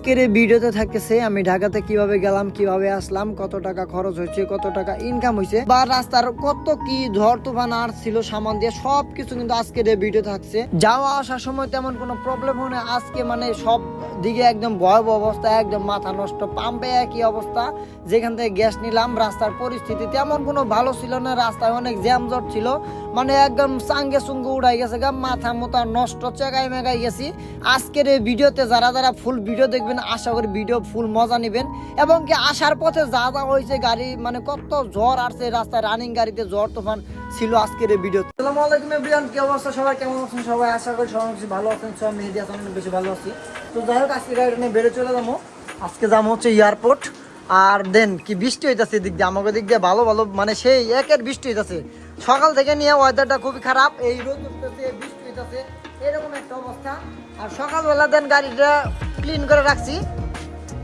আজকের এই ভিডিওতে থাকতেছে, আমি ঢাকাতে কীভাবে গেলাম, কীভাবে আসলাম, কত টাকা খরচ হয়েছে, কত টাকা ইনকাম হয়েছে, বা রাস্তার কত কি ঝড় তুফান আর ছিল, সামান দিয়ে সব কিছু কিন্তু আজকের এই ভিডিও থাকছে যাওয়া আসার সময় তেমন কোনো প্রবলেম হয় না আজকে মানে সব দিকে একদম ভয়াবহ অবস্থা, একদম মাথা নষ্ট, পাম্পে একই অবস্থা, যেখান থেকে গ্যাস নিলাম, রাস্তার পরিস্থিতি তেমন কোনো ভালো ছিল না, রাস্তায় অনেক জ্যাম জট ছিল মানে একদম সাঙ্গে সুঙ্গে উড়াই গেছে গা, মাথা মোতা নষ্ট, চেগাই মেগাই গেছি। আজকের এই ভিডিওতে যারা যারা ফুল ভিডিও দেখবেন, আশা করি ভিডিও ফুল মজা নেবেন। এবং কি আসার পথে যা যা হয়েছে গাড়ি মানে কত ঝড় আসছে রাস্তায় রানিং গাড়িতে ঝড় তুফান ছিল আজকের এই ভিডিও আসসালামু আলাইকুম এভরিওয়ান, কি অবস্থা সবাই? কেমন আছেন সবাই? আশা করি সবাই কিছু ভালো আছেন। সব মেহেদি আছেন বেশি ভালো আছি। তো যাই হোক আজকে গাড়ি নিয়ে বেড়ে চলে যাব। আজকে যাব হচ্ছে এয়ারপোর্ট আর দেন, কি বৃষ্টি হইতাছে এদিক দিয়ে? আমাকে দিক দিয়ে ভালো ভালো মানে সেই একের বৃষ্টি হইতাছে। সকাল থেকে নিয়ে ওয়েদারটা খুবই খারাপ। এই রোদ উঠতেছে, বৃষ্টি হইতাছে। এরকম একটা অবস্থা। আর সকালবেলা দেন, গাড়িটা ক্লিন করে রাখছি।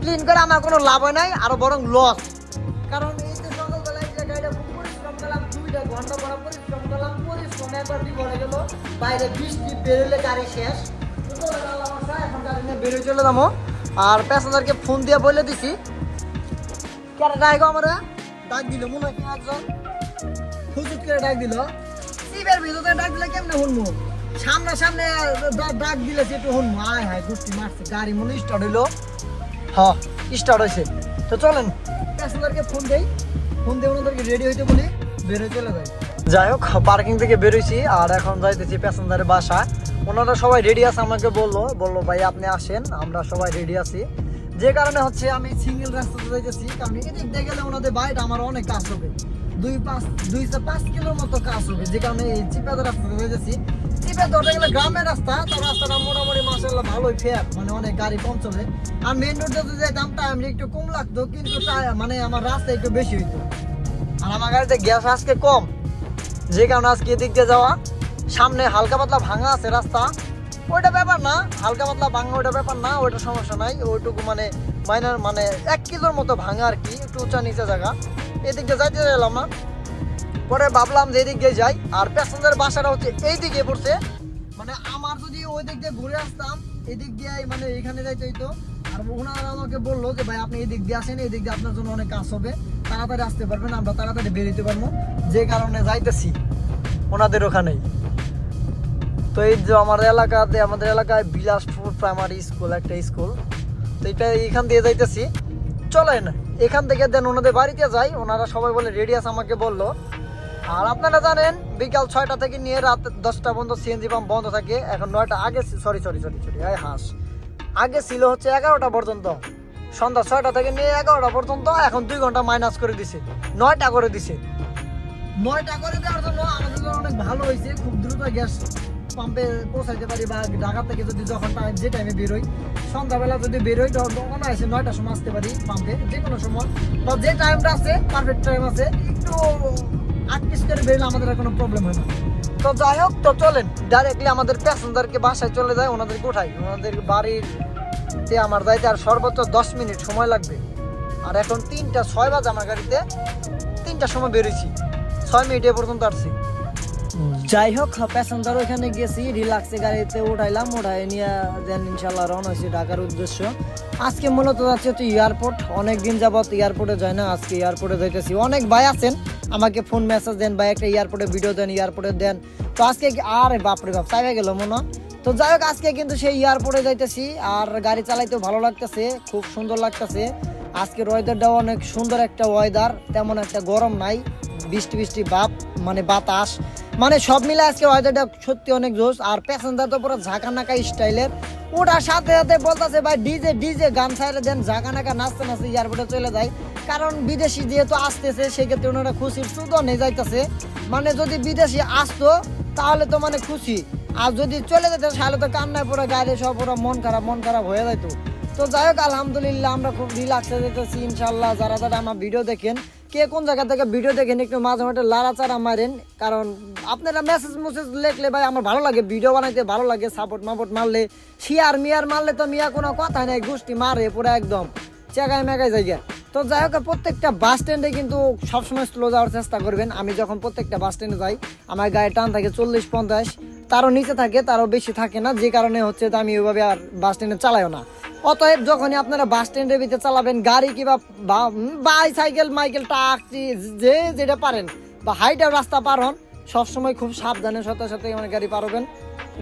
ক্লিন করে আমার কোনো লাভ হয় নাই আরও বরং লস কারণ এই যে সকালবেলা এই যে গাড়িটা পরিশ্রম করলাম, দুইটা ঘণ্টা পর পরিশ্রম করলাম, পরিশ্রম একবার বিপদে গেল। বাইরে বৃষ্টি বেরোলে গাড়ি শেষ। এখন গাড়ি নিয়ে বেরোয় চলে যাব। আর প্যাসেঞ্জারকে ফোন দিয়ে বলে দিছি কেন ডাক আমার? ডাক দিল, মনে হয় একজন? হুজুত করে ডাক দিল? সিবের ভিতরে ডাক দিলে কেমনে শুনব? সামনে সামনে ডাক দিলে সে একটু শুনব। আয় হায় গোষ্ঠী মারছে, গাড়ি মনে স্টার্ট হইল। হ স্টার্ট হয়েছে তো চলেন প্যাসেঞ্জারকে ফোন দেই। ফোন দিয়ে ওনাদেরকে রেডি হইতে বলি বেরোয় চলে যাই। যাই হোক পার্কিং থেকে বেরোইছি আর এখন যাইতেছি প্যাসেঞ্জারের বাসা ওনারা সবাই রেডি আছে আমাকে বলল। বলল, ভাই, আপনি আসেন, আমরা সবাই রেডি আছি। যে কারণে হচ্ছে আমি সিঙ্গেল রাস্তাতে যাইতেছি কারণ এদিক দিয়ে গেলে ওনাদের বাড়িটা আমার অনেক কাজ হবে। দুই পাঁচ দুই পাঁচ কিলোর মতো কাজ হবে, যে কারণে এই চিপাদের রাস্তাতে যাইতেছি চিপে ধরতে গেলে গ্রামের রাস্তা, তো রাস্তাটা মোটামুটি মাসাল্লাহ ভালোই ফেয়ার মানে অনেক গাড়ি কম চলে। আর মেন রোডে যদি যাইতাম টাইম একটু কম লাগতো, কিন্তু মানে আমার রাস্তা একটু বেশি হইতো। আর আমার গাড়িতে গ্যাস আজকে কম, যে কারণে আজকে এদিক দিয়ে যাওয়া, সামনে হালকা পাতলা ভাঙা আছে রাস্তা। ওইটা ব্যাপার না, হালকা পাতলা ভাঙা ওইটা ব্যাপার না, ওইটা সমস্যা নাই। ওইটুকু মানে মাইনার মানে এক কিলোর মতো ভাঙা আর কি, একটু উঁচা নিচে জায়গা। এদিক দিয়ে যাইতে চাইলাম না। পরে ভাবলাম যে এদিক দিয়ে যাই, আর প্যাসেঞ্জার বাসাটা হচ্ছে এই দিকে পড়ছে। মানে আমার যদি ওই দিক দিয়ে ঘুরে আসতাম, এদিক দিয়ে মানে এখানে যাইতে হইতো। আর ওনারা আমাকে বলল যে, ভাই, আপনি এদিক দিয়ে আসেন, এদিক দিয়ে আপনার জন্য অনেক কাজ হবে। তাড়াতাড়ি আসতে পারবেন, আমরা তাড়াতাড়ি বেরোতে পারব। যে কারণে যাইতেছি, ওনাদের ওখানেই। তো এই যে আমার এলাকাতে, আমাদের এলাকায় বিলাসপুর প্রাইমারি স্কুল একটা স্কুল তো এটা এখান দিয়ে যাইতেছি। চলেন, এখান থেকে দেন ওনাদের বাড়িতে যাই। ওনারা সবাই বলে রেডি আছে আমাকে বলল। আর আপনারা জানেন, বিকাল ছয়টা থেকে নিয়ে রাত দশটা পর্যন্ত সিএনজি পাম্প বন্ধ থাকে। এখন নয়টা আগে সরি সরি সরি সরি এই হাঁস। আগে ছিল হচ্ছে এগারোটা পর্যন্ত। সন্ধ্যা ছয়টা থেকে নিয়ে এগারোটা পর্যন্ত এখন দুই ঘণ্টা মাইনাস করে দিছে। নয়টা করে দিছে। নয়টা করে দেওয়ার জন্য আমাদের অনেক ভালো হয়েছে। খুব দ্রুত গ্যাস পাম্পে পৌঁছাইতে পারি বা ঢাকা থেকে যদি যখন টাইম যে টাইমে বেরোই, সন্ধ্যাবেলা যদি বেরোই, তখন এসে নয়টার সময় আসতে পারি পাম্পে, যে কোনো সময়। বা যে টাইমটা আছে পারফেক্ট টাইম আছে, একটু আট পিস করে বেরোলে আমাদের কোনো প্রবলেম হয় না। তো যাই হোক, তো চলেন ডাইরেক্টলি আমাদের প্যাসেঞ্জারকে বাসায় চলে যায়, ওনাদেরকে উঠাই। ওনাদের বাড়ির তে আমার যাইতে আর সর্বোচ্চ দশ মিনিট সময় লাগবে। আর এখন তিনটা, ছয় বাজে আমার গাড়িতে, তিনটার সময় বেরোইছি। ছয় মিনিট পর্যন্ত আসছি। যাই হোক প্যাসেঞ্জার ওইখানে গেছি রিল্যাক্সে গাড়িতে উঠাইলাম উঠাই নিয়ে দেন ইনশাল্লাহ রওনা হয়েছি ঢাকার উদ্দেশ্য। আজকে মূলত যাচ্ছে হচ্ছে এয়ারপোর্ট অনেক দিন যাবত এয়ারপোর্টে যায় না, আজকে এয়ারপোর্টে যাইতেছি। অনেক ভাই আছেন, আমাকে ফোন মেসেজ দেন, ভাই একটা এয়ারপোর্টে ভিডিও দেন এয়ারপোর্টে দেন। তো আজকে আর বাপরে বাপ, চাইবে গেল মনে। তো যাই হোক, আজকে কিন্তু সেই এয়ারপোর্টে যাইতেছি, আর গাড়ি চালাইতেও ভালো লাগতেছে, খুব সুন্দর লাগতেছে। আজকের ওয়েদারটাও অনেক সুন্দর একটা ওয়েদার তেমন একটা গরম নাই, বৃষ্টি বৃষ্টি বাপ মানে বাতাস। মানে সব মিলে আজকে ওয়েদারটা সত্যি অনেক জোশ, আর প্যাসেঞ্জার তো পুরো ঝাঁকা নাকা স্টাইলের। ওটার সাথে সাথে বলতেছে, ভাই ডিজে ডিজে গান ছাইড়ে দেন ঝাঁকা নাকা নাচতে নাচতে এয়ারপোর্টে চলে যায়। কারণ বিদেশি যেহেতু আসতেছে, সেক্ষেত্রে ওনারা খুশির সুদনে যাইতেছে। মানে যদি বিদেশি আসতো, তাহলে তো মানে খুশি। আর যদি চলে যেত, তাহলে তো কান্নায় পুরো গাড়ি সব পুরো মন খারাপ মন খারাপ হয়ে যেত তো। যাই হোক, আলহামদুলিল্লাহ, আমরা খুব রিল্যাক্সে যেতেছি ইনশাল্লাহ যারা যারা আমার ভিডিও দেখেন, কে কোন জায়গা থেকে ভিডিও দেখেন, একটু মাঝে মাঝে লাড়াচাড়া মারেন, কারণ আপনারা মেসেজ মেসেজ লিখলে ভাই আমার ভালো লাগে ভিডিও বানাইতে ভালো লাগে সাপোর্ট মাপোর্ট মারলে। শিয়ার মিয়ার মারলে তো মিয়া কোনো কথা নাই, গোষ্ঠী মারে পুরো একদম, চেগায় মেগায় জায়গা তো যাই হোক, প্রত্যেকটা বাস স্ট্যান্ডে কিন্তু সবসময় স্লো যাওয়ার চেষ্টা করবেন। আমি যখন প্রত্যেকটা বাস স্ট্যান্ডে যাই, আমার গায়ে টান থাকে চল্লিশ পঞ্চাশ তারও নিচে থাকে, তারও বেশি থাকে না। যে কারণে হচ্ছে আমি ওইভাবে আর বাস স্ট্যান্ডে চালাইও না। অতএব যখনই আপনারা বাস স্ট্যান্ডের ভিতরে চালাবেন, গাড়ি কিংবা বাইসাইকেল মাইকেল টাক যে যেটা পারেন, বা হাইটার রাস্তা পার হন, সবসময় খুব সাবধানের সাথে সাথে মানে গাড়ি পারবেন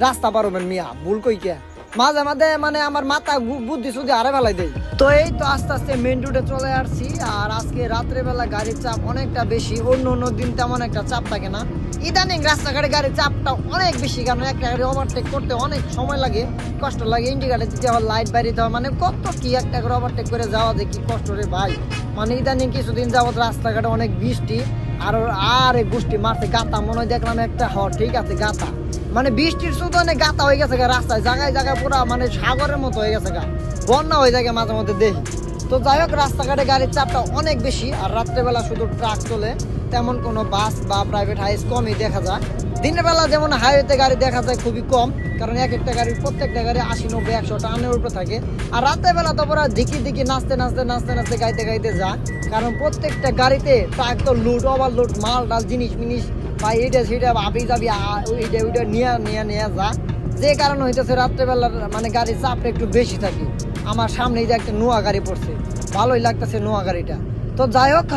রাস্তা পারবেন মিয়া, ভুল কই কে? মাঝে মাঝে মানে আমার মাথা বুদ্ধি শুধু আরে বেলায় দেয়। তো এই তো আস্তে আস্তে মেন রোডে চলে আসছি, আর আজকে রাত্রে বেলা গাড়ির চাপ অনেকটা বেশি, অন্য অন্য দিন তেমন একটা চাপ থাকে না। ইদানিং রাস্তাঘাটে গাড়ির চাপটা অনেক বেশি, কারণ একটা গাড়ি ওভারটেক করতে অনেক সময় লাগে, কষ্ট লাগে ইন্ডিকেটার দিতে হয় লাইট বাইরে হয় মানে কত কি একটা করে ওভারটেক করে যাওয়া যায়, কি কষ্ট রে ভাই। মানে ইদানিং কিছুদিন যাবত রাস্তাঘাটে অনেক বৃষ্টি, আর আর গোষ্ঠী মারতে গাতা, মনে হয় দেখলাম একটা হ ঠিক আছে, গাতা। মানে বৃষ্টির অনেক গাতা হয়ে গেছে রাস্তায়, জায়গায় জায়গায় পুরো মানে সাগরের মতো হয়ে গেছে গা। বন্যা হয়ে যায় মাঝে মধ্যে দেখি। তো যাই হোক, রাস্তাঘাটে গাড়ির চাপটা অনেক বেশি, আর রাত্রেবেলা শুধু ট্রাক চলে, তেমন কোনো বাস বা প্রাইভেট হাইস কমই দেখা যায়। দিনের বেলা যেমন হাইওয়েতে গাড়ি দেখা যায় খুবই কম, কারণ এক একটা গাড়ির প্রত্যেকটা গাড়ি আশি, নব্বই, একশো টানের উপরে থাকে। আর রাতের বেলা তো পুরো দিকি দিকি নাচতে নাচতে নাচতে নাচতে গাইতে গাইতে যায়। কারণ প্রত্যেকটা গাড়িতে ট্রাক তো লুট ওভার লুট মাল ডাল জিনিস মিনিস বা এইটা আবি যাবি নিয়ে নিয়ে নিয়ে যা। যে কারণে হইতেছে রাত্রেবেলার মানে গাড়ির চাপটা একটু বেশি থাকে। আমার সামনে যে একটা নোয়া গাড়ি পড়ছে, ভালোই লাগতেছে নোয়া গাড়িটা। তো যাই হোক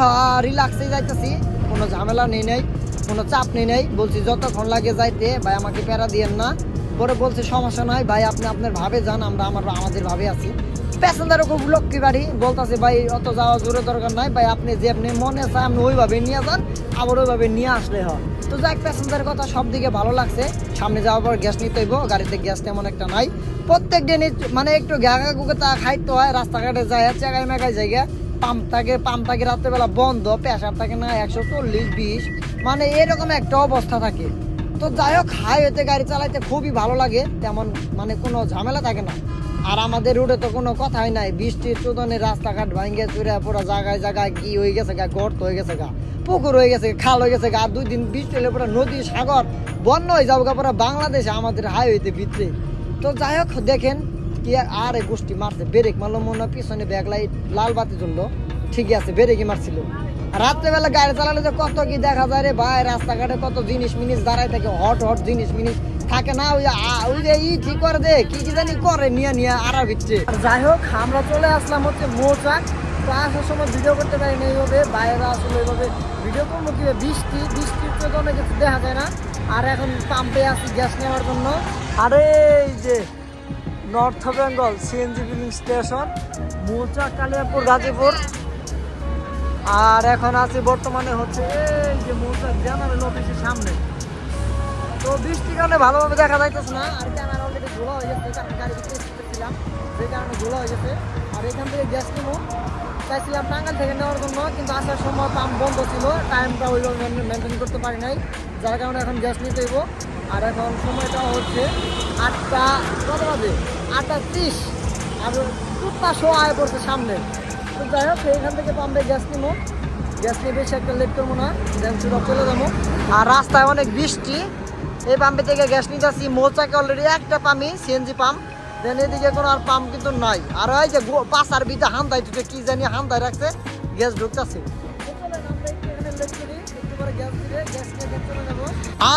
রিল্যাক্সে যাইতেছি, কোনো ঝামেলা নেই, নাই, কোনো চাপ নেই, নাই। বলছি যতক্ষণ লাগে যাইতে, ভাই, আমাকে প্যারা দিয়েন না। পরে বলছে, সমস্যা নাই, ভাই, আপনি আপনার ভাবে যান, আমরা আমার, আমাদের ভাবে আছি। প্যাসেঞ্জারও খুব লক্ষ্মী বাড়ি। বলতেছে, ভাই, অত যাওয়া জোরে দরকার নাই। ভাই, আপনি যে আপনি মনে চায় আপনি ওইভাবে নিয়ে যান, আবার ওইভাবে নিয়ে আসলে হয়। তো যাক প্যাসেঞ্জারের কথা সব দিকে ভালো লাগছে। সামনে যাওয়ার পর গ্যাস নিতে হইব, গাড়িতে গ্যাস তেমন একটা নাই। প্রত্যেক দিন মানে একটু ঘাগা গুগে তা খাইতে হয়, রাস্তাঘাটে যায় চেগাই মেগাই জায়গা পাম্প থাকে পাম্প থাকে রাত্রেবেলা বন্ধ প্রেশার থাকে না, একশো চল্লিশ, বিশ। মানে এরকম একটা অবস্থা থাকে। তো যাই হোক হাইওয়েতে গাড়ি চালাইতে খুবই ভালো লাগে, তেমন মানে কোনো ঝামেলা থাকে না। আর আমাদের রোডে তো কোনো কথাই নাই। বৃষ্টির চোদনে রাস্তাঘাট ভাঙ্গে চুরে পুরো জায়গায় জায়গায় কি হয়ে গেছে গা? গর্ত হয়ে গেছে গা। পুকুর হয়ে গেছে খাল হয়ে গেছে গা। আর দুই দিন বৃষ্টি হলে পুরো নদী, সাগর, বন্য হয়ে যাব গা পুরো বাংলাদেশে, আমাদের হাইওয়েতে ভিতরে। তো যাই হোক, দেখেন কি আর এই গোষ্ঠী মারছে। ব্রেক মারলো মনে পিছনে ব্যাগ লাইট লাল বাতি জ্বললো। ঠিকই আছে, ব্রেকই মারছিল। রাত্রেবেলা গাড়ি চালালে যে কত কি দেখা যায় রে ভাই, রাস্তাঘাটে কত জিনিস মিনিস, দাঁড়ায় থাকে, হট হট জিনিস মিনিস। থাকে না, ওই ওই যে ই ঠিক করে দে কি কি জানি করে, নিয়ে নিয়ে আরা ভিতরে যাই হোক, আমরা চলে আসলাম হচ্ছে মৌচাক। তো আসার সময় ভিডিও করতে পারি না এইভাবে, বাইরে আসলে এইভাবে ভিডিও করব কি বৃষ্টি, বৃষ্টির তো অনেক কিছু দেখা যায় না। আর এখন পাম্পে আছি গ্যাস নেওয়ার জন্য। আরে এই যে North Bengal CNG filling station Mouchak, Kaliapur, Gazipur. আর এখন আছি বর্তমানে হচ্ছে এই যে মৌচাক জেনারেল অফিসের সামনে। তো বৃষ্টির কারণে ভালোভাবে দেখা যাইতেছে না। আর ক্যামেরা অলরেডি ধোলা হয়ে গেছে কারণ গাড়ি ভিতরে ছিলাম যে কারণে ধোলা হয়ে গেছে। আর এখান থেকে গ্যাস কিনো চাইছিলাম টাঙ্গাল থেকে নেওয়ার জন্য, কিন্তু আসার সময় পাম্প বন্ধ ছিল। টাইমটা ওইভাবে মেনটেন করতে পারি নাই। যার কারণে এখন গ্যাস নিতে হইব। আর এখন সময়টা হচ্ছে আটটা কত বাজে? আটটা ত্রিশ। আর টুকটা শো আয় পড়ছে সামনে। তো যাই হোক এইখান থেকে পাম্পে গ্যাস নিবো। গ্যাস নিয়ে বেশি একটা লেট করব না। দেন চলে যাব। আর রাস্তায় অনেক বৃষ্টি। এই পাম্পে থেকে গ্যাস নিতে আসছি। মৌচাকে অলরেডি একটা পাম্পই সিএনজি পাম্প দেন এদিকে কোনো আর পাম্প কিন্তু নাই। আর ওই যে পাশার বিতে হান্দাই তুই কি জানি হান্দাই রাখছে গ্যাস ঢুকতেছে।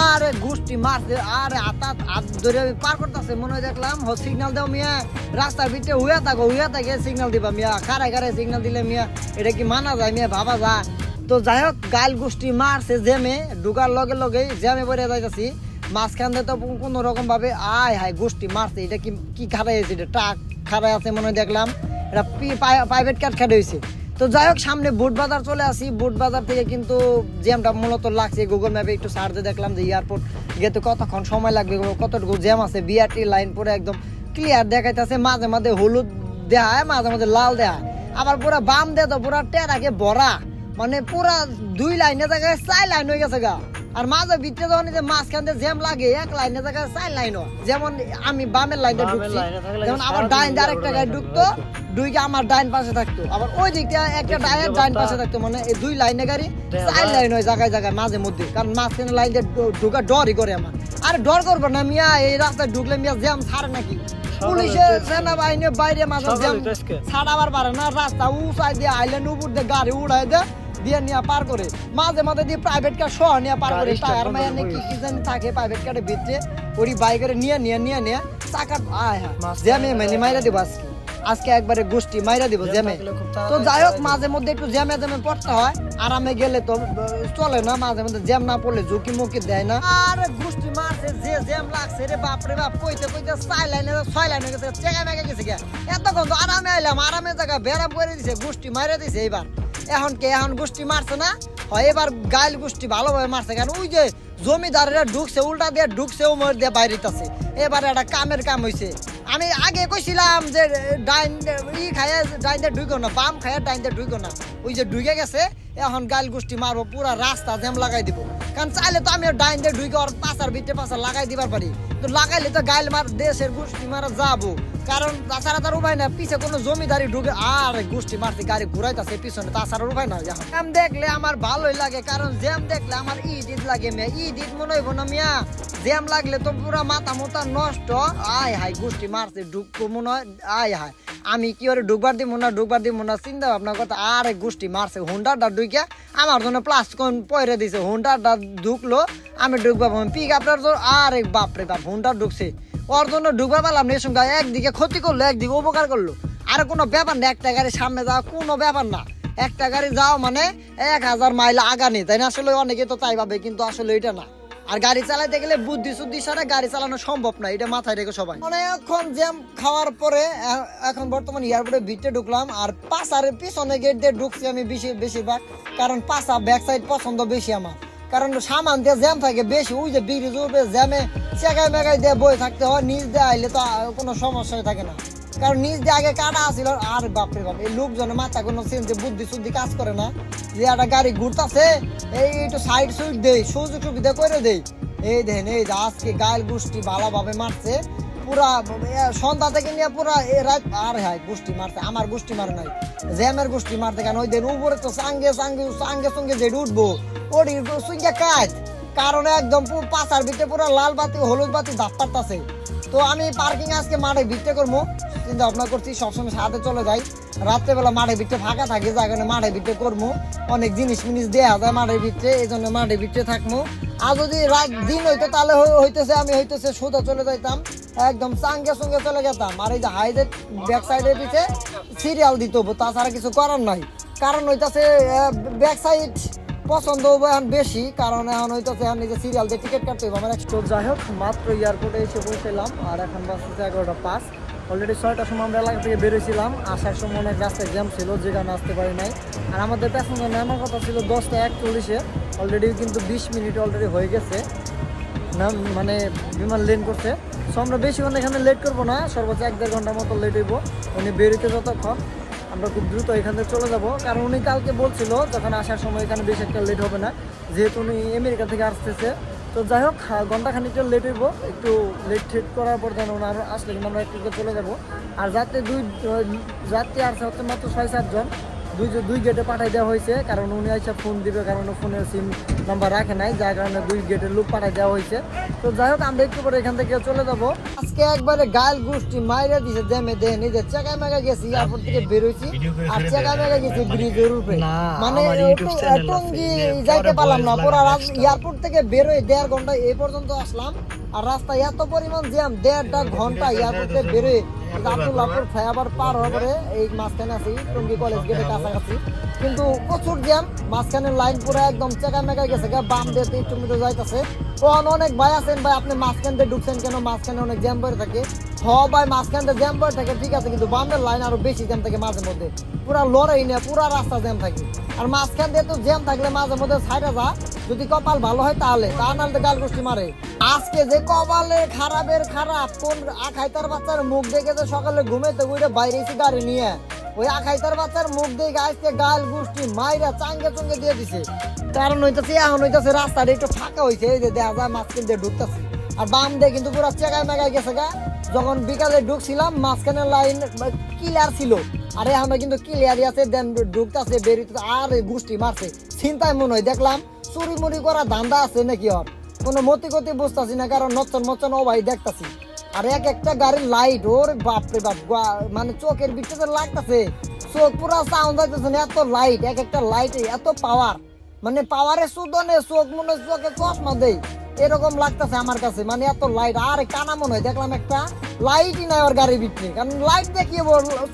আরে গুষ্টি মারছে, আরে আতাত হাত ধরে আমি পার করতেছে, মনে হয় দেখলাম। হ সিগন্যাল দাও মিয়া। রাস্তার ভিতরে হুয়া থাকো হুয়া থাকে সিগন্যাল দিবা মিয়া। খারায় খারায় সিগন্যাল দিলে মিয়া? এটা কি মানা যায় মিয়া? ভাবা যায়। তো যাই হোক, গাইল গোষ্ঠী মারছে জেমে ঢুকার লগে লগে জ্যামে পড়ে যাইতাছি। মাঝখান দিয়ে তো কোনো রকম ভাবে আয় হায় গোষ্ঠী মারছে। এটা কি কি খারাই হয়েছে? এটা ট্রাক খারাই আছে মনে দেখলাম। এটা প্রাইভেট কার খারাই হয়েছে। তো যাই হোক, সামনে বুট বাজার চলে আসি। বুট বাজার থেকে কিন্তু জ্যামটা মূলত লাগছে। গুগল ম্যাপে একটু সার্চে দেখলাম যে এয়ারপোর্ট গেতে কতক্ষণ সময় লাগবে, কতটুকু জ্যাম আছে। বিআরটি লাইন পরে একদম ক্লিয়ার দেখাইতেছে। মাঝে মাঝে হলুদ দেয়া মাঝে মাঝে লাল দেয়া হয় আবার পুরা বাম দেয় তো পুরা টেরাকে ভরা। মানে পুরা দুই লাইনে জায়গায় চার লাইন হয়ে গেছে গা। আর মাঝে ভিতরে যখন যে মাঝখান দিয়ে জ্যাম লাগে এক লাইনে জায়গায় চার লাইন যেমন আমি বামের লাইনে ঢুকছি যেমন আবার ডাইন দিয়ে আরেকটা গাড়ি ঢুকতো দুইটা আমার ডাইন পাশে থাকতো। আবার ওই দিকটা একটা ডাইনের ডাইন পাশে থাকতো মানে এই দুই লাইনে গাড়ি চার লাইন হয় জায়গায় জায়গায় মাঝে মধ্যে। কারণ মাঝখানে লাইন দিয়ে ঢুকা ডরই করে আমার। আরে ডর করব না মিয়া এই রাস্তায় ঢুকলে মিয়া জ্যাম ছাড়ে নাকি? পুলিশের সেনাবাহিনীর বাইরে মাঝে জ্যাম ছাড়াবার পারে না রাস্তা উঁচাই দিয়ে আইল্যান্ড উপর দিয়ে গাড়ি উড়াই দে দিয়ে নিয়ে পার করে মাঝে মাঝে দিয়ে প্রাইভেট কার সহ নিয়ে পার করে টায়ার বন্ধ কি। কি জানি থাকে প্রাইভেট কারে ভিতরে ওই বাইকের নিয়ে নিয়ে নিয়ে নিয়ে চাকা আয় হ্যাঁ জ্যামে মানে মাইরা দিব আজকে। আজকে একবারে গোষ্ঠী মাইরা দিব জ্যামে তো যাই হোক মাঝে মধ্যে একটু জ্যামে জ্যামে পড়তে হয় আরামে গেলে তো চলে না মাঝে মধ্যে জ্যাম না পড়লে ঝুঁকি মুকি দেয় না। আরে গোষ্ঠী মারছে যে জ্যাম লাগছে রে বাপ রে বাপ কইতে কইতে চাই লাইনে ছয় লাইনে গেছে চেকা মেকা গেছে গে। এতক্ষণ তো আরামে আইলাম আরামে জায়গা বেড়া করে দিছে গোষ্ঠী মাইরা দিছে এইবার। এখন কে এখন গোষ্ঠী মারছে না? হয় এবার গাইল গোষ্ঠী ভালোভাবে মারছে কারণ ওই যে জমিদারেরা ঢুকছে, উল্টা দিয়ে ঢুকছে, ও মর দিয়ে বাইরেতাছে এবার একটা কামের কাম হইছে। আমি আগে কইছিলাম যে ডাইন ই খায় ডাইন দিয়ে ঢুকো না, বাম খায় ডাইন দিয়ে ঢুকো না। ওই যে ঢুকে গেছে, এখন গাইল গোষ্ঠী মারবো, পুরা রাস্তা জ্যাম লাগাই দিব। কারণ চাইলে তো আমি ডাইন দিয়ে ঢুকে ওর পাশার ভিতরে পাশা লাগাই দিবার পারি। তো লাগাইলে তো গাইল মার, দেশের গোষ্ঠী মারা যাব। কারণ তাছাড়া তার উপায় না পিছে কোনো জমিদারি ঢুকে, আর গোষ্ঠী মারতে গাড়ি ঘুরাইতেছে পিছনে তাছাড়া উপায় না এখন। জ্যাম দেখলে আমার ভালোই লাগে, কারণ জ্যাম দেখলে আমার ঈদ ঈদ লাগে, মেয়ে। ঈদ ঈদ মনে হইব না মিয়া। জ্যাম লাগলে তো পুরা মাথা মোতা নষ্ট। আয় হাই গোষ্ঠী মারছে, ঢুকবো মনে হয়, আয় হায়। আমি কি ওরে ঢুকবার দিব না, ঢুকবার দিব না, চিন্তা ভাবনা কথা আরে গোষ্ঠী মারছে হুন্ডারটা ঢুকে আমার জন্য প্লাস কোন পয়রে দিছে হুন্ডারটা ঢুকলো, আমি ঢুকবা পিক আপনার জন্য, আরে বাপরে বাপ হুন্ডার ঢুকছে। ওর জন্য ঢুকবা পেলাম না সঙ্গে একদিকে ক্ষতি করল, একদিকে উপকার করল। আর কোনো ব্যাপার না, একটা গাড়ি সামনে যাওয়া কোনো ব্যাপার না। একটা গাড়ি যাও মানে এক হাজার মাইল আগানি, তাই না? আসলে অনেকে তো তাই ভাবে, কিন্তু আসলে এটা না। আর গাড়ি চালাতে গেলে বুদ্ধি শুদ্ধি সারা গাড়ি চালানো সম্ভব না, এটা মাথায় রেখে সবাই। অনেকক্ষণ জ্যাম খাওয়ার পরে এখন বর্তমান এয়ারপোর্টে ভিতরে ঢুকলাম, আর পাশার পিছনে গেট দিয়ে ঢুকছি আমি বেশি বেশিরভাগ, কারণ পাশা ব্যাক সাইড পছন্দ বেশি আমার। কারণ সামান দিয়ে জ্যাম থাকে বেশি, ওই যে ব্রিজ উঠবে জ্যামে চেকাই মেকাই দিয়ে বই থাকতে হয়, নিচ দিয়ে আইলে তো কোনো সমস্যাই থাকে না। কারণ নিচ দিয়ে আগে কাটা আসছিল আর বাপরে বাপ, এই লোকজনের মাথা কোনো সেন্সে বুদ্ধি শুদ্ধি কাজ করে না। যে একটা গাড়ি ঘুরতেছে, এই একটু সাইড সুইড দেই, সুযোগ সুবিধা করে দেই। এই দেখেন, এই যে আজকে গায়ের গোষ্ঠী ভালোভাবে মারছে পুরা সন্ধ্যা থেকে নিয়ে পুরা রাত আর হ্যাঁ গোষ্ঠী মারতে, আমার গোষ্ঠী মার নাই। জ্যামের গোষ্ঠী মারতে কেন ওই দিন উপরে তো সাঙ্গে সাঙ্গে সাঙ্গে, সঙ্গে যে উঠবো ওটি সঙ্গে কাজ। কারণে একদম পাশার ভিতরে পুরো লাল বাতি, হলুদ বাতি দাপ্তারতাছে তো আমি পার্কিং আজকে মাঠে ভিতরে করব। চিন্তা ভাবনা করছি সবসময় সাথে চলে যাই। রাত্রেবেলা মাঠে ভিতরে ফাঁকা থাকে যার কারণে মাঠে ভিতরে করব অনেক জিনিস মিনিস দেওয়া যায় মাঠের ভিতরে এই জন্য মাঠের ভিতরে থাকব আর যদি রাত দিন হইতো তাহলে হইতেছে আমি হইতেছে সোজা চলে যাইতাম। একদম চাঙ্গে সঙ্গে চলে যেতাম আর এই যে হাইজের ব্যাক সাইডের পিছে সিরিয়াল দিত হব, তাছাড়া কিছু করার নাই। কারণ হইতাছে ব্যাক সাইড পছন্দ হব এখন বেশি। কারণ এখন হইতেছে এখন নিজে সিরিয়াল দিয়ে টিকিট কাটতে হবে আমার তো যাই হোক মাত্র এয়ারপোর্টে এসে পৌঁছলাম আর এখন বাসতে এগারোটা পাঁচ। অলরেডি ছয়টার সময় আমরা এলাকা থেকে বেরোছিলাম আসার সময় অনেক রাস্তায় জ্যাম ছিল, যে কারণে আসতে পারি নাই। আর আমাদের প্যাসেঞ্জার নামার কথা ছিল দশটা একচল্লিশে। অলরেডি কিন্তু বিশ মিনিট অলরেডি হয়ে গেছে। নাম মানে বিমান লেন করছে সো আমরা বেশিক্ষণ এখানে লেট করব না, সর্বোচ্চ এক দেড় ঘণ্টার মতো লেট হইব। উনি বেরোতে যতক্ষণ, আমরা খুব দ্রুত এখান থেকে চলে যাব। কারণ উনি কালকে বলছিল, যখন আসার সময় এখানে বেশি একটা লেট হবে না। যেহেতু উনি আমেরিকা থেকে আসতেছে তো যাই হোক ঘণ্টা খানিকটা লেট হইব, একটু লেট ঠেট করার পর যেন ওনার আসলে কিন্তু আমরা একটু চলে যাব। আর যাত্রী দুই, যাত্রী আর হচ্ছে মাত্র ছয় সাতজন দুই দুই গেটে পাঠাই দেওয়া হয়েছে কারণ উনি আইসা ফোন দিবে কারণ ফোনের সিম নাম্বার রাখে নাই যার কারণে দুই গেটের লোক পাঠাই দেওয়া হয়েছে। তো যাই হোক আমরা একটু পরে এখান থেকে চলে যাব। আজকে একবারে গায়েল গোষ্ঠী মাইরে দিছে দেমে দেহে নিজে চেকায় মেগা গেছি এয়ারপোর্ট থেকে বেরোইছি আর চেকায় মেগা গেছি ব্রিজের উপরে মানে আমার YouTube channel আছে, টঙ্গি যাইতে পারলাম না পুরা রাত এয়ারপোর্ট থেকে বেরোই দেড় ঘণ্টা এই পর্যন্ত আসলাম আর রাস্তায় এত পরিমাণ জ্যাম দেড়টা ঘণ্টা এয়ারপোর্ট থেকে বেরোয় আব্দুল্লাহপুর ফ্লাইওভার পার হওয়ার পরে এই মাঝখানে আছি টঙ্গি কলেজ গেটের কাছাকাছি। কিন্তু প্রচুর জ্যাম মাঝখানে লাইন পুরো একদম চেকা মেকা গেছে বাম দিয়ে একটু মিটার যাইতেছে। তখন অনেক ভাই আছেন ভাই, আপনি মাঝখান দিয়ে ঢুকছেন কেন? মাঝখানে অনেক জ্যাম পড়ে থাকে। হ ভাই মাঝখান দিয়ে জ্যাম পড়ে থাকে, ঠিক আছে, কিন্তু বামের লাইন আরও বেশি জ্যাম থাকে মাঝে মধ্যে। পুরা লড়াই পুরা রাস্তা জ্যাম থাকে। আর মাঝখান দিয়ে তো জ্যাম থাকলে মাঝে মধ্যে সাইডে যা, যদি কপাল ভালো হয় তাহলে। তা নাহলে গাল গোষ্ঠী মারে। আজকে যে কপালে খারাপের খারাপ, কোন আখাইতার বাচ্চার মুখ দেখে যে সকালে ঘুমেতে ঘুরে বাইরে এসে গাড়ি নিয়ে ওই আখাইতার বাচ্চার মুখ দেখে আজকে গাল গোষ্ঠী মাইরা চাঙ্গে চঙ্গে দিয়ে দিছে। কারণ হইতাছে, এখন হইতাছে রাস্তাটা একটু ফাঁকা হইছে, এই যে দেখা যায় মাঝখান দিয়ে ঢুকতেছে। আর বাম দিয়ে কিন্তু পুরো চেকায় মেকায় গেছে গা। যখন বিকালে ঢুকছিলাম মাঝখানে লাইন ক্লিয়ার ছিল। আরে আমরা কিন্তু ক্লিয়ারই আছে, দেন ঢুকতেছে বেরিয়ে আর গোষ্ঠী মারছে। চিন্তায় মনে হয়, দেখলাম চুরি মুড়ি করা ধান্দা আছে নাকি ওর কোনো মতি গতি বুঝতেছি না, কারণ নচ্চন মচ্চন ও ভাই দেখতাছি। আর এক একটা গাড়ির লাইট ওর বাপরে বাপ মানে চোখের ভিতরে লাগতেছে, চোখ পুরো সাউন্ড যাইতেছে না, এত লাইট এক একটা লাইট এত পাওয়ার মানে পাওয়ারে সুদনে চোখ মনে চোখে চশমা দেই, এরকম লাগতেছে আমার কাছে মানে এত লাইট আর কানা মনে হয়, দেখলাম একটা লাইটই নাই ওর গাড়ির ভিতরে, কারণ লাইট দেখিয়ে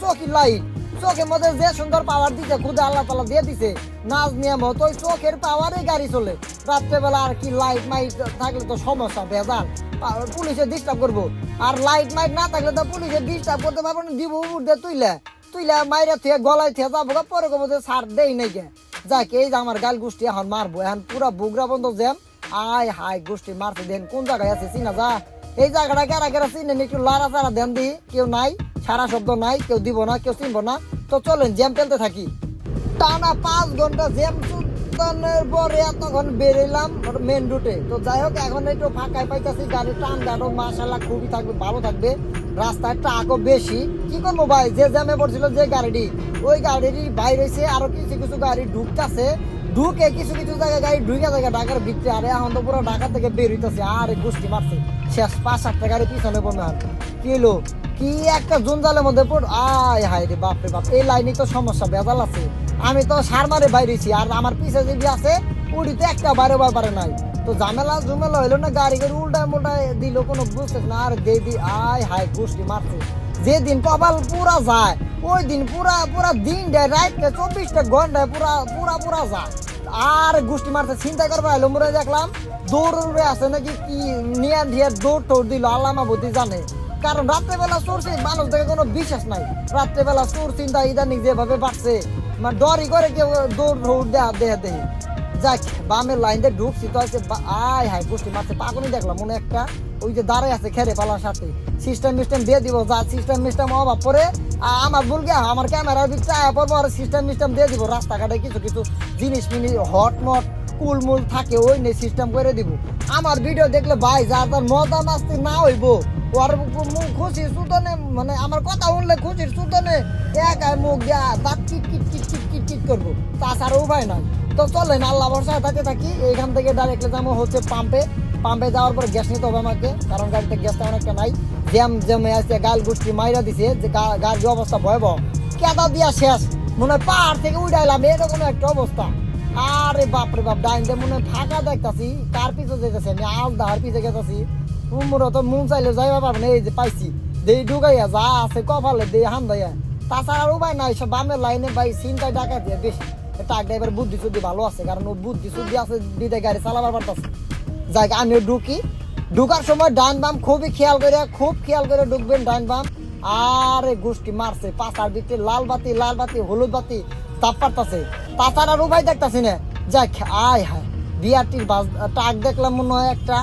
চোখই লাইট চোখের মধ্যে যে সুন্দর পাওয়ার দিছে, খুদে আল্লাহ তালা দিয়ে দিছে, নাচ নিয়ম তো ওই চোখের পাওয়ারে গাড়ি চলে। রাত্রেবেলা আর কি লাইট মাইট থাকলে তো সমস্যা, ভেজাল। পা- পুলিশে ডিস্টার্ব করব। আর লাইট মাইট না থাকলে তো পুলিশে ডিস্টার্ব করতে পারব না, দিব দিয়ে তুইলে। তুইলে মাইরা থেকে গলায় থেকে যাব পরে কবো যে সার দেই নাই কে যাক, এই যে আমার গাল গোষ্ঠী এখন মারবো। এখন পুরা বুগরা বন্ধ, জ্যাম। আয় হাই গোষ্ঠী মারতে দেন কোন জায়গায় আছে, চিনা যা। এই জায়গাটা কেরা কেরা চিনেন একটু লারা চারা দেন দি। কেউ নাই সারা শব্দ নাই, কেউ দিব না, কেউ চিনবো না। তো চলেন, জ্যাম ফেলতে থাকি। টানা পাঁচ ঘণ্টা জ্যাম সুলতানের পরে এতক্ষণ বেরোলাম মেন রুটে তো যাই হোক, এখন একটু ফাঁকায় পাইতেছি, গাড়ি টান গাড়ো মাসাল্লাহ খুবই থাকবে, ভালো থাকবে। রাস্তায় ট্রাকও বেশি। কি করব ভাই? যে জ্যামে পড়ছিল যে গাড়িটি, ওই গাড়িটি বাইরে হয়েছে আরও কিছু কিছু গাড়ি ঢুকতেছে। ঢুকে কিছু কিছু জায়গায় গাড়ি ঢুকে জায়গা ঢাকার ভিতরে। আরে এখন তো পুরো ঢাকা থেকে বের হইতেছে। আরে গোষ্ঠী মারছে। শেষ পাঁচ সাতটা গাড়ি পিছনে আর কি। হলো? কি একটা জঞ্জালের মধ্যে পড় আয় হায় রে বাপ রে বাপ, এই লাইনে তো সমস্যা বেজাল আছে। আমি তো সার মারে বাইরেছি, আর আমার পিছে যদি আছে, উড়িতে একটা বাইরে পারে নাই। তো ঝামেলা ঝুমেলা হইল না, গাড়ি গাড়ি উল্টায় মুল্টায় দিল কোনো বুঝতে না, আর দে দি আয় হায়, গোষ্ঠী মারছে। যেদিন কপাল পুরা যায় ওই দিন পুরা পুরা দিন দেয় রাইতে চব্বিশটা ঘন্টায় পুরা পুরা পুরা যায়। আর গোষ্ঠী মারতে চিন্তা করব মুরে দেখলাম, দৌড় উড়ে আছে নাকি কি নিয়ে দিয়ে দৌড় টৌড় দিল আল্লামা বুদ্ধি জানে। কারণ রাত্রেবেলা চোরছে মানুষ দেখে কোনো বিশ্বাস নাই। রাত্রেবেলা চোর চিন্তা ইদানিং যেভাবে বাড়ছে মানে ডরি করে কেউ দৌড় দৌড় দেয়া দেয়া দেয়। যাক, বামের লাইন দিয়ে ঢুকছি, তো আছে আয় হায় গোষ্ঠী মারছে পাগনি দেখলাম, মনে একটা ওই যে দাঁড়ায় আছে খেরে পালার সাথে। সিস্টেম মিস্টেম দিয়ে দিব, যা সিস্টেম মিস্টেম অভাব পরে আমার গিয়া, আমার ক্যামেরার ভিতরে আয়া পড়ব, আর সিস্টেম মিস্টেম দিয়ে দিব। রাস্তাঘাটে কিছু কিছু জিনিস মিনি হট মট কুলমুল থাকে, ওই নিয়ে সিস্টেম করে দিব। আমার ভিডিও দেখলে ভাই, যার তার মজা মাস্তি না হইব, ওর মুখ খুশি সুতনে মানে আমার কথা শুনলে খুশির সুতনে এক মুখ দিয়া দাঁত কিট কিট কিট কিট কিট কিট করব। তাছাড়া উপায় নাই। তো চলেন, আল্লাহ ভরসায় থাকতে থাকি। এইখান থেকে ডাইরেক্টলি যাব হচ্ছে পাম্পে পাম্পে যাওয়ার পর গ্যাস নিতে হবে আমাকে, কারণ গাড়িতে গ্যাসটা অনেকটা নাই। জ্যাম জ্যামে আছে, গাল গুষ্টি মাইরা দিছে, যে গাড়ির অবস্থা ভয়াবহ। কেদা দিয়া শেষ। মনে হয় পাহাড় থেকে উঠাইলাম এরকম একটা অবস্থা। আরে বাপ রে বাপ, ডাইন দিয়ে মনে হয় ফাঁকা দেখতাছি, কার পিছে যেতেছি, আমি আলদা আর পিছে গেতাছি। উমরা তো মন চাইলে যাইবা পারবে না, এই যে পাইছি। দেই ঢুকাইয়া, যা আছে কপালে দেই হাম দাইয়া তাছাড়া আর উপায় নাই, সব বামের লাইনে ভাই চিন্তায় ডাকা বেশি ট্রাক ড্রাইভার বুদ্ধি শুদ্ধি ভালো আছে, কারণ ও বুদ্ধি শুদ্ধি আছে গাড়ি চালাবার পারতাছে। যাই আমিও ঢুকি। ঢুকার সময় ডান বাম খুবই খেয়াল করে খুব খেয়াল করে ঢুকবেন ডান বাম। আরে গোষ্ঠী মারছে লাল বাতি লাল বাতি, হলুদ বাতি, তাপ পারতাছে। তাছাড়া উপায় দেখতাছি না। যাই আয় হায়, বিআরটির বাস, ট্রাক দেখলাম মনে হয় একটা।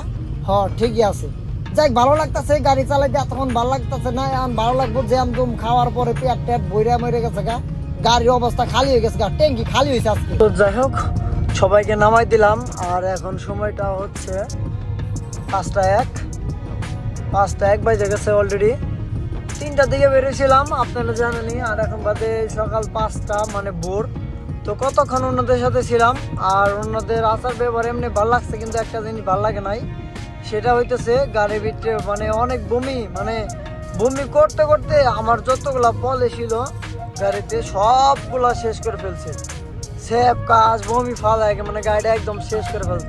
হ, ঠিকই আছে। যাই ভালো লাগতাছে, গাড়ি চালাইতে এতক্ষণ ভালো লাগতাছে না, এখন ভালো লাগবো জ্যাম জুম খাওয়ার পরে পেট টেট বইরা মরে গেছে গা। গাড়ির অবস্থা খালি হয়ে গেছে ট্যাঙ্কি খালি হয়েছে আজকে। তো যাই হোক, সবাইকে নামাই দিলাম, আর এখন সময়টা হচ্ছে পাঁচটা এক। পাঁচটা এক বাজে গেছে অলরেডি তিনটার দিকে বেরিয়েছিলাম, আপনারা জানেনই, আর এখন বাদে সকাল পাঁচটা মানে ভোর। তো কতক্ষণ অন্যদের সাথে ছিলাম, আর অন্যদের আচার ব্যবহার এমনি ভালো লাগছে, কিন্তু একটা জিনিস ভালো লাগে নাই। সেটা হইতেছে, গাড়ির ভিতরে মানে অনেক বমি মানে বমি করতে করতে আমার যতগুলা পলে ছিল গাড়িতে সবগুলা শেষ করে ফেলছে। সেব কাজ, বমি ফালাই মানে গাড়িটা একদম শেষ করে ফেল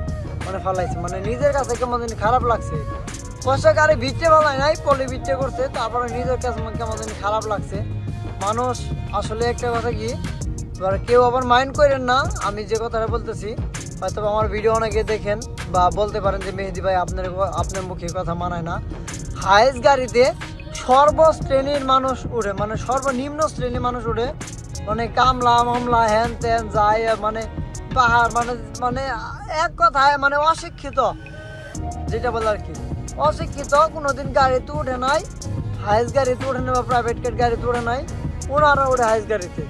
মানে ফালাইছে। মানে নিজের কাছে কেমন জানি খারাপ লাগছে। কষ্ট গাড়ি ভিটে ফালাই নাই, পলি ভিটে করছে, তারপরে নিজের কাছে কেমন জানি খারাপ লাগছে। মানুষ আসলে একটা কথা কি, এবার কেউ আবার মাইন্ড করেন না, আমি যে কথাটা বলতেছি হয়তো আমার ভিডিও অনেকে দেখেন বা বলতে পারেন যে, মেহেদি ভাই, আপনার আপনার মুখে কথা মানায় না। হাইস্ট গাড়িতে সর্ব শ্রেণির মানুষ উঠে মানে সর্বনিম্ন শ্রেণির মানুষ উঠে মানে কামলা, মামলা হ্যান ত্যান যায় মানে পাহাড় মানে মানে এক কথায় মানে অশিক্ষিত, যেটা বলে আর কি। অশিক্ষিত, কোনোদিন গাড়িতে উঠে নাই, হাইস গাড়িতে উঠে নাই বা প্রাইভেট গাড়িতে উঠে নাই ওনারা উঠে হাইস গাড়িতে।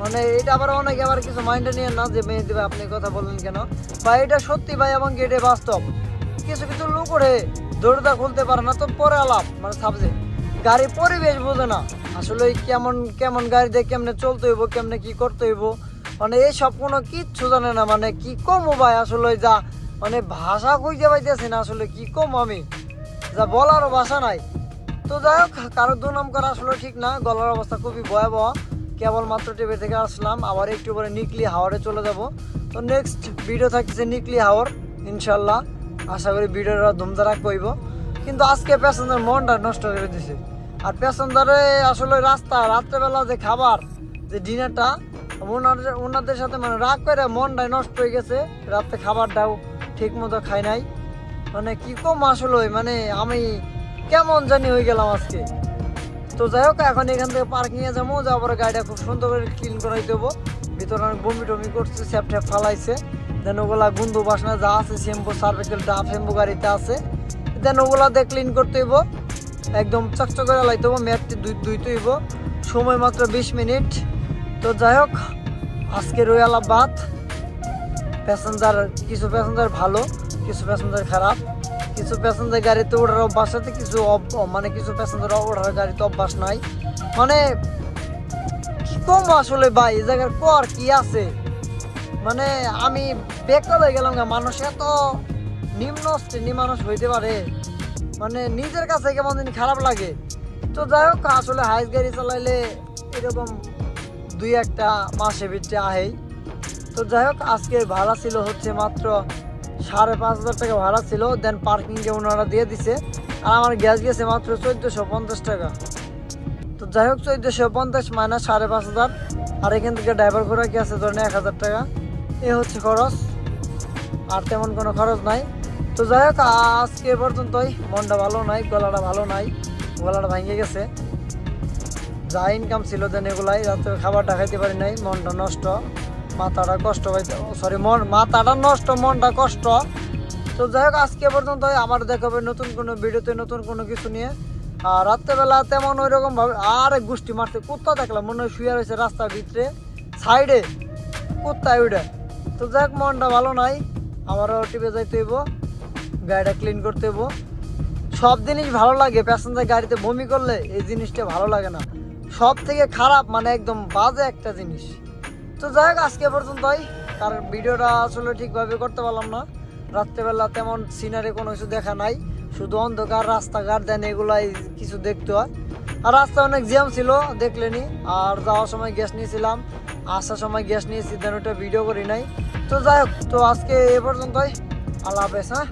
মানে এটা আবার অনেকে আবার কিছু মাইন্ডে নিয়ে না যে মেয়ে দেবে, আপনি কথা বললেন কেন? বা এটা সত্যি ভাই, এবং এটা বাস্তব। কিছু কিছু লোক ওঠে দৌড়দা খুলতে পারে না, তো পরে আলাপ মানে সাবজেক্ট গাড়ি পরিবেশ বোঝে না। আসলে কেমন কেমন গাড়িতে কেমনে চলতে হইব, কেমনে কি করতে হইব মানে এইসব কোনো কিচ্ছু জানে না মানে কি কম ভাই? আসলে যা মানে ভাষা খুঁজে পাইতেছি না, আসলে কি কম আমি? যা বলারও ভাষা নাই। তো যাই হোক, কারও দুনাম করা আসলে ঠিক না, গলার অবস্থা খুবই ভয়াবহ। কেবলমাত্র টিভি থেকে আসলাম, আবার একটু পরে নিকলি হাওয়ারে চলে যাব। তো নেক্সট ভিডিও থাকছে নিকলি হাওয়ার, ইনশাল্লাহ। আশা করি ভিডিওটা ধুমধারাক কইব কিন্তু আজকে প্যাসেঞ্জার মনটা নষ্ট করে দিছে। আর প্যাসেঞ্জারে আসলে রাস্তা, রাত্রেবেলা যে খাবার, যে ডিনারটা ওনাদের ওনাদের সাথে মানে রাগ করে মনটাই নষ্ট হয়ে গেছে। রাতে খাবারটাও ঠিক মতো খাই নাই। মানে কি কম আসলে মানে আমি কেমন জানি হয়ে গেলাম আজকে। তো যাই হোক, এখন এখান থেকে পার্কিংয়ে যাব, যাওয়ার গাড়িটা খুব সুন্দর করে ক্লিন করাই দেবো। ভিতরে অনেক বমি টমি করছে স্যাপ ট্যাপ ফালাইছে। দেন ওগুলা গুন্দু বাসনা যা আছে, শ্যাম্পু সার্ভিকেল ডাব শ্যাম্পু গাড়িতে আছে। দেন ওগুলা দিয়ে ক্লিন করতে হইব। একদম চকচক করে লাইতে হব ম্যাটটি দুই দুইতে হইব। সময় মাত্র বিশ মিনিট। তো যাই হোক, আজকে রয়ালা বাদ প্যাসেঞ্জার, কিছু প্যাসেঞ্জার ভালো, কিছু প্যাসেঞ্জার খারাপ। কিছু প্যাসেঞ্জার গাড়িতে ওঠার অভ্যাস আছে, কিছু মানে কিছু প্যাসেঞ্জার ওঠার গাড়িতে অভ্যাস নাই। মানে কম আসলে ভাই এই জায়গার কর কি আছে? মানে আমি বেকার হয়ে গেলাম মানুষ এত নিম্ন শ্রেণি মানুষ হইতে পারে। মানে নিজের কাছে কেমন দিন খারাপ লাগে। তো যাই হোক, আসলে হাইস গাড়ি চালাইলে এরকম দুই একটা মাসে ভিতরে আহেই। তো যাই হোক, আজকে ভাড়া ছিল হচ্ছে মাত্র সাড়ে পাঁচ হাজার টাকা ভাড়া ছিল। দেন পার্কিংয়ে ওনারা দিয়ে দিছে। আর আমার গ্যাস গেছে মাত্র চোদ্দোশো পঞ্চাশ টাকা। তো যাই হোক, চোদ্দোশো পঞ্চাশ মাইনাস সাড়ে পাঁচ হাজার। আর এখান থেকে ড্রাইভার কি আছে? ধরেন এক হাজার টাকা। এ হচ্ছে খরচ। আর তেমন কোনো খরচ নাই। তো যাই হোক, আজকে পর্যন্তই। মনটা ভালো নাই, গলাটা ভালো নাই, গলাটা ভেঙে গেছে। যা ইনকাম ছিল দেন এগুলাই রাতে খাবারটা খাইতে পারি নাই, মনটা নষ্ট, মাথাটা কষ্ট পাইতে সরি মন মাথাটা নষ্ট, মনটা কষ্ট। তো যাই হোক, আজকে এ পর্যন্তই, আবার দেখা হবে নতুন কোনো ভিডিওতে, নতুন কোনো কিছু নিয়ে। আর রাত্রেবেলা তেমন ওই রকম ভাবে আর এক গোষ্ঠী মারতে কুত্তা দেখলাম, মনে হয় শুয়ে রয়েছে রাস্তার ভিতরে, সাইডে কুত্তা উঠে তো যাই হোক, মনটা ভালো নাই, আবারও টিপে যাইতে হইব। গাড়িটা ক্লিন করতে হইব সব জিনিস ভালো লাগে প্যাসেঞ্জার গাড়িতে বমি করলে এই জিনিসটা ভালো লাগে না। সব থেকে খারাপ মানে একদম বাজে একটা জিনিস। তো যাই হোক, আজকে পর্যন্তই। কারণ ভিডিওটা আসলে ঠিকভাবে করতে পারলাম না। রাত্রেবেলা তেমন সিনারি কোনো কিছু দেখা নাই। শুধু অন্ধকার, রাস্তাঘাট দেন এগুলাই কিছু দেখতে হয়। আর রাস্তা অনেক জ্যাম ছিল, দেখলেনি। আর যাওয়ার সময় গ্যাস নিয়েছিলাম। আসার সময় গ্যাস নিয়েছি দেন ওটা ভিডিও করি নাই। তো যাই হোক, তো আজকে এ পর্যন্তই। আল্লাহ হাফেজ হ্যাঁ?